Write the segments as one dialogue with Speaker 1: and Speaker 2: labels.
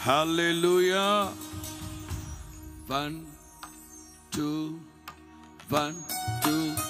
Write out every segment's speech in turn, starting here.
Speaker 1: Hallelujah. One, two, one, two.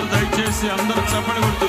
Speaker 1: అందరూ దయచేసి అందరూ చప్పటి కొడుతూ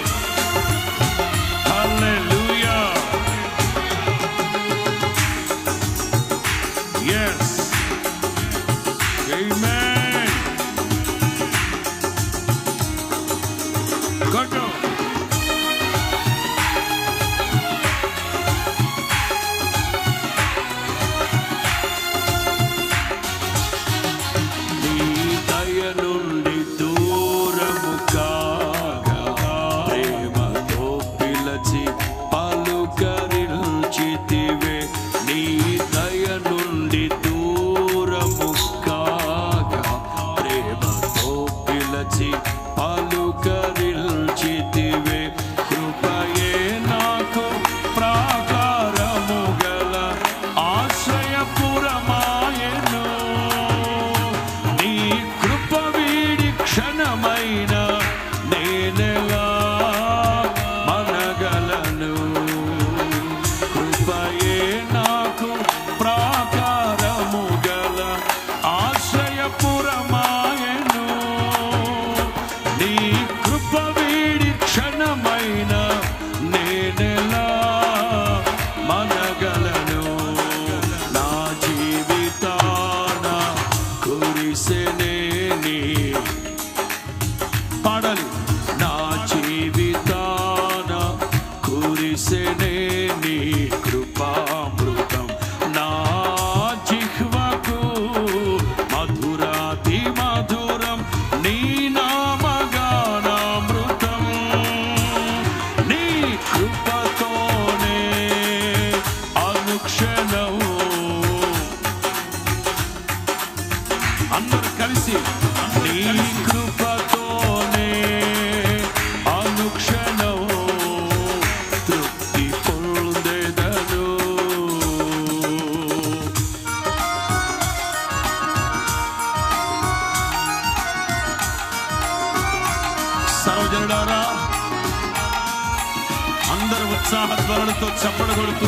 Speaker 1: ఉత్సాహ ధ్వనులతో చెప్పడగొడుతూ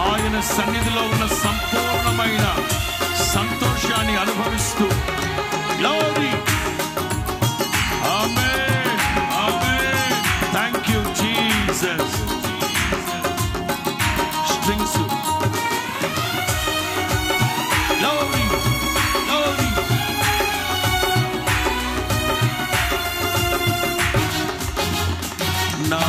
Speaker 1: ఆయన సన్నిధిలో ఉన్న సంపూర్ణమైన సంతోషాన్ని అనుభవిస్తూ ఆమె యూ నా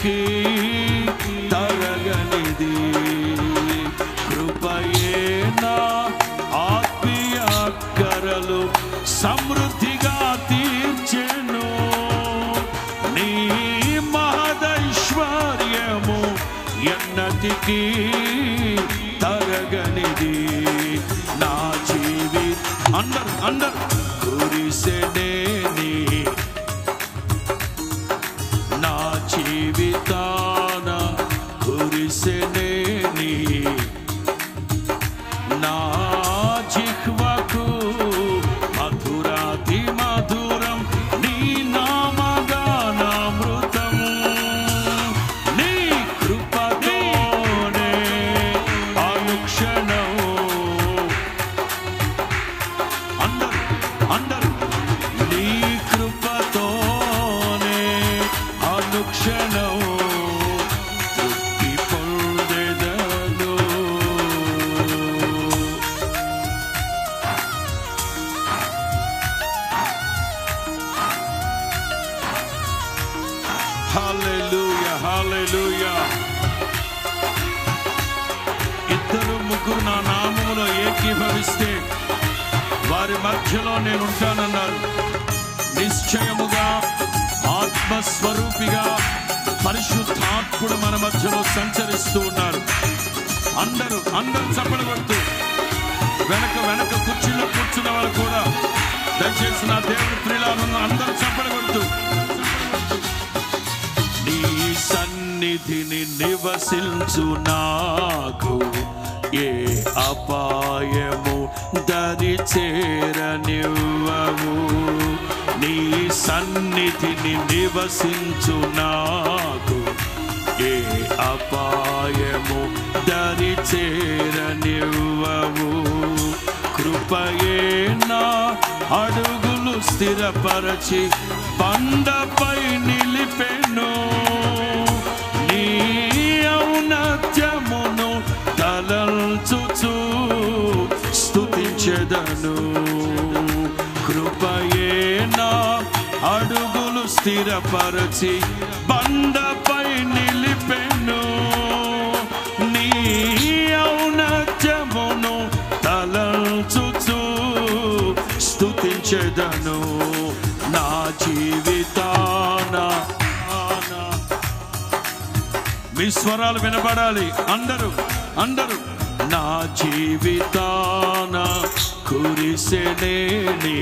Speaker 2: పైకి తరగనిది. కృపయే నా ఆత్మీయ కరలు సమృద్ధిగా తీర్చెను. నీ మహదైశ్వర్యము ఎన్నటికీ తరగనిది. నా జీవి అందరు అందరు కురిసెనేని నీ జీవితాన మధ్యలో నేను ఉంటానన్నారు. నిశ్చయముగా ఆత్మస్వరూపిగా పరిశుద్ధాత్ముడు మన మధ్యలో సంచరిస్తూ ఉన్నారు. అందరూ అందరూ చప్పలు కొడుతూ వెనక వెనక కుర్చీలో కూర్చున్న వాళ్ళు కూడా దయచేసి నా దేవుడి ప్రియులను అందరూ చప్పలు కొడుతూ నీ సన్నిధిని నివసించు నాకు. ఏ అపాయము దరి చేరనివ్వవు నీ సన్నిధిని నివసించు నాకు. ఏ అపాయము దరి చేరనివ్వవు కృపయే నా అడుగులు స్థిరపరచి పందపై నిలిపెను. చెదను. కృపయే నా అడుగులు స్థిరపరచి బండపై నిలిపెను. నీ ఔనత్యమును తలల్చుచు స్థుతించెదను నా జీవితాన మీ స్వరాలు వినపడాలి అందరూ అందరూ నా జీవితాన కురిసెనేని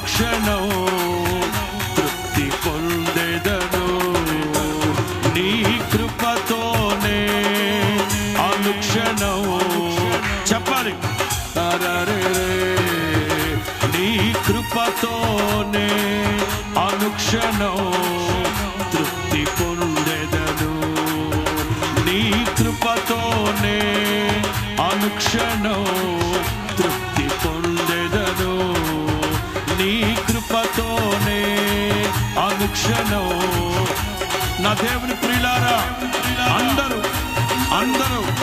Speaker 2: అనుక్షణం తృప్తి పొందెదను. నీ కృపతోనే అనుక్షణం చెప్పాలి. తరరే నీ కృపతోనే అనుక్షణం తృప్తి పొందెదను. నీ కృపతోనే అనుక్షణం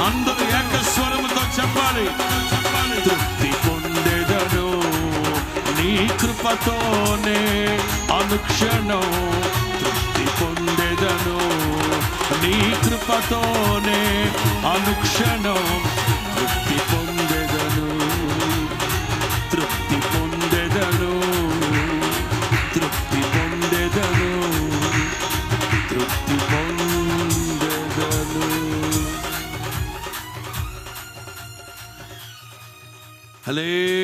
Speaker 2: అందరూ ఏకస్వరముతో చెప్పాలి. తృప్తి పొందేదను నీ కృపతోనే అనుక్షణం. తృప్తి పొందేదను నీ కృపతోనే అనుక్షణం. తృప్తి పొందేదను తృప్తి Allez